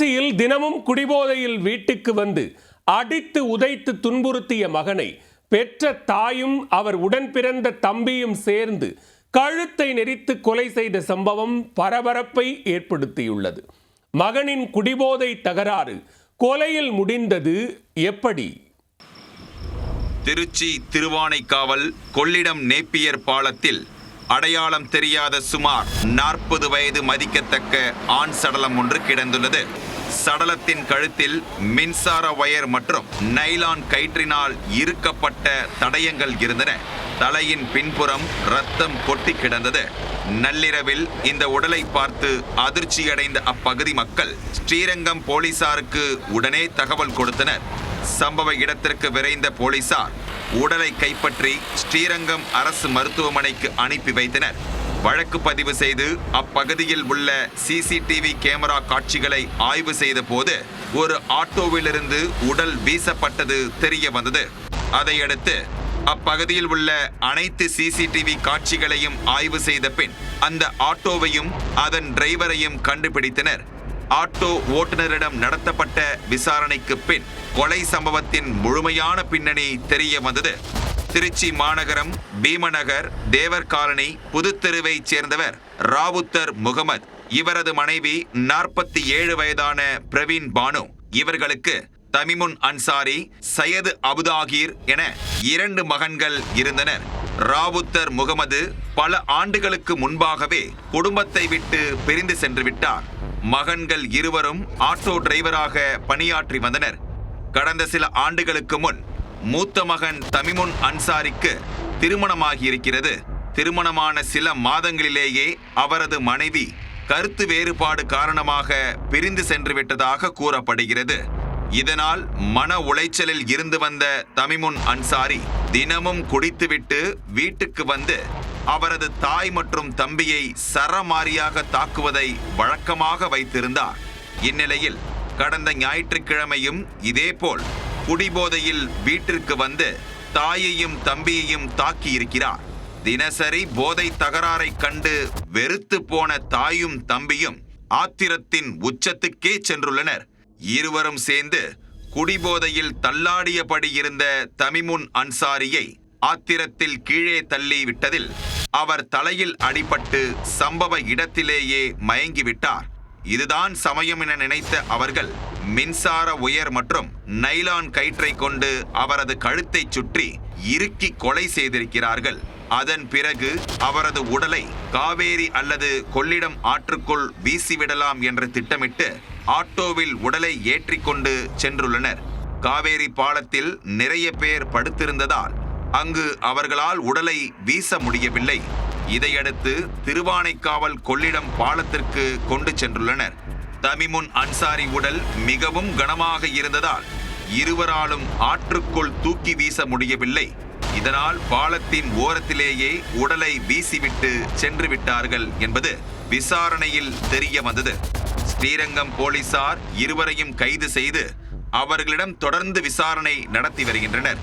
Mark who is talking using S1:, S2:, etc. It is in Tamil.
S1: திருச்சியில் தினமும் குடிபோதையில் வீட்டுக்கு வந்து அடித்து உதைத்து துன்புறுத்திய மகனை பெற்ற தாயும் அவர் உடன் பிறந்த தம்பியும் சேர்ந்து கழுத்தை நெறித்து கொலை செய்த சம்பவம் பரபரப்பை ஏற்படுத்தியுள்ளது. மகனின் குடிபோதை தகராறு கொலையில் முடிந்தது எப்படி?
S2: திருச்சி திருவானைக்காவல் கொள்ளிடம் நேப்பியர் பாலத்தில் அடையாளம் தெரியாத சுமார் நாற்பது வயது மதிக்கத்தக்க ஆண் சடலம் ஒன்று கிடந்துள்ளது. சடலத்தின் கழுத்தில் மின்சார வயர் மற்றும் நைலான் கயிற்றினால் இறுக்கப்பட்ட தடயங்கள் இருந்தன. தலையின் பின்புறம் ரத்தம் கொட்டி கிடந்தது. நள்ளிரவில் இந்த உடலை பார்த்து அதிர்ச்சியடைந்த அப்பகுதி மக்கள் ஸ்ரீரங்கம் போலீசாருக்கு உடனே தகவல் கொடுத்தனர். சம்பவ இடத்திற்கு விரைந்த போலீசார் உடலை கைப்பற்றி ஸ்ரீரங்கம் அரசு மருத்துவமனைக்கு அனுப்பி வைத்தனர். வழக்கு பதிவு செய்து அப்பகுதியில் உள்ள சிசிடிவி கேமரா காட்சிகளை ஆய்வு செய்த போது ஒரு ஆட்டோவிலிருந்து உடல் வீசப்பட்டது தெரிய வந்தது. அதையடுத்து அப்பகுதியில் உள்ள அனைத்து சிசிடிவி காட்சிகளையும் ஆய்வு செய்த பின் அந்த ஆட்டோவையும் அதன் டிரைவரையும் கண்டுபிடித்தனர். ஆட்டோ ஓட்டுநரிடம் நடத்தப்பட்ட விசாரணைக்கு பின் கொலை சம்பவத்தின் முழுமையான பின்னணி தெரிய வந்தது. திருச்சி மாநகரம் பீமநகர் தேவர் காலனி புதுத்தெருவைச் சேர்ந்தவர் ராவுத்தர் முகமது. இவரது மனைவி நாற்பத்தி ஏழு வயதான பிரவீன் பானு. இவர்களுக்கு தமிமுன் அன்சாரி சையது அபுதாகிர் என இரண்டு மகன்கள் இருந்தனர். ராவுத்தர் முகமது பல ஆண்டுகளுக்கு முன்பாகவே குடும்பத்தை விட்டு பிரிந்து சென்று விட்டார். மகன்கள் இருவரும் ஆட்டோ டிரைவராக பணியாற்றி வந்தனர். கடந்த சில ஆண்டுகளுக்கு முன் மூத்த மகன் தமிமுன் அன்சாரிக்கு திருமணமாகியிருக்கிறது. திருமணமான சில மாதங்களிலேயே அவரது மனைவி கருத்து வேறுபாடு காரணமாக பிரிந்து சென்று விட்டதாக கூறப்படுகிறது. இதனால் மன உளைச்சலில் இருந்து வந்த தமிமுன் அன்சாரி தினமும் குடித்துவிட்டு வீட்டுக்கு வந்து அவரது தாய் மற்றும் தம்பியை சரமாரியாக தாக்குவதை வழக்கமாக வைத்திருந்தார். இந்நிலையில் கடந்த ஞாயிற்றுக்கிழமையும் இதேபோல் குடிபோதையில் வீட்டிற்கு வந்து தாயையும் தம்பியையும் தாக்கியிருக்கிறார். தினசரி போதை தகராறை கண்டு வெறுத்து போன தாயும் தம்பியும் ஆத்திரத்தின் உச்சத்துக்கே சென்றுள்ளனர். இருவரும் சேர்ந்து குடிபோதையில் தள்ளாடியபடி இருந்த தமிமுன் அன்சாரியை ஆத்திரத்தில் கீழே தள்ளி விட்டதில் அவர் தலையில் அடிபட்டு சம்பவ இடத்திலேயே மயங்கிவிட்டார். இதுதான் சமயம் என நினைத்த அவர்கள் மின்சார உயர் மற்றும் நைலான் கயிற்றை கொண்டு அவரது கழுத்தை சுற்றி இறுக்கி கொலை செய்திருக்கிறார்கள். அதன் பிறகு அவரது உடலை காவேரி அல்லது கொள்ளிடம் ஆற்றுக்குள் வீசிவிடலாம் என்று திட்டமிட்டு ஆட்டோவில் உடலை ஏற்றிக்கொண்டு சென்றுள்ளனர். காவேரி பாலத்தில் நிறைய பேர் படுத்திருந்ததால் அங்கு அவர்களால் உடலை வீச முடியவில்லை. இதையடுத்து திருவானைக்காவல் கொள்ளிடம் பாலத்திற்கு கொண்டு சென்றுள்ளனர். தமிமுன் அன்சாரி உடல் மிகவும் கனமாக இருந்ததால் இருவராலும் ஆற்றுக்குள் தூக்கி வீச முடியவில்லை. இதனால் பாலத்தின் ஓரத்திலேயே உடலை வீசிவிட்டு சென்று விட்டார்கள் என்பது விசாரணையில் தெரிய வந்தது. ஸ்ரீரங்கம் போலீசார் இருவரையும் கைது செய்து அவர்களிடம் தொடர்ந்து விசாரணை நடத்தி வருகின்றனர்.